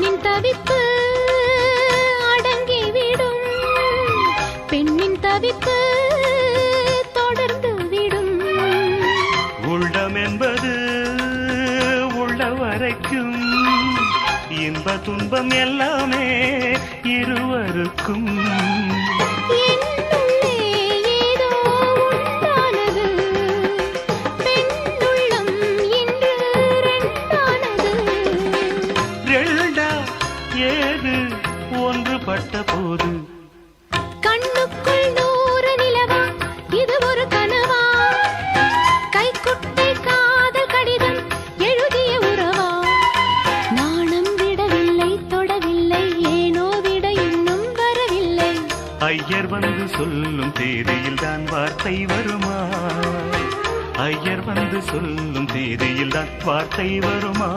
ஆணின் தவிப்பு அடங்கிவிடும் பெண்ணின் தவிப்பு தொடர்ந்து விடும். உள்ளம் என்பது உள்ள வரைக்கும் இன்ப துன்பம் எல்லாமே இருவருக்கும். ஏது? ஒன்றுபட்ட போது. கண்ணுக்குள் நூறு நிலவா இது ஒரு கனவா? கைக்குட்டை காதல் கடிதம் எழுதிய உறவா? நாணம் விடவில்லை தொடவில்லை ஏனோ விட இன்னும் வரவில்லை. ஐயர் வந்து சொல்லும் தேதியில் தான் வார்த்தை வருமா? ஐயர் வந்து சொல்லும் தேதியில் தான் வார்த்தை வருமா?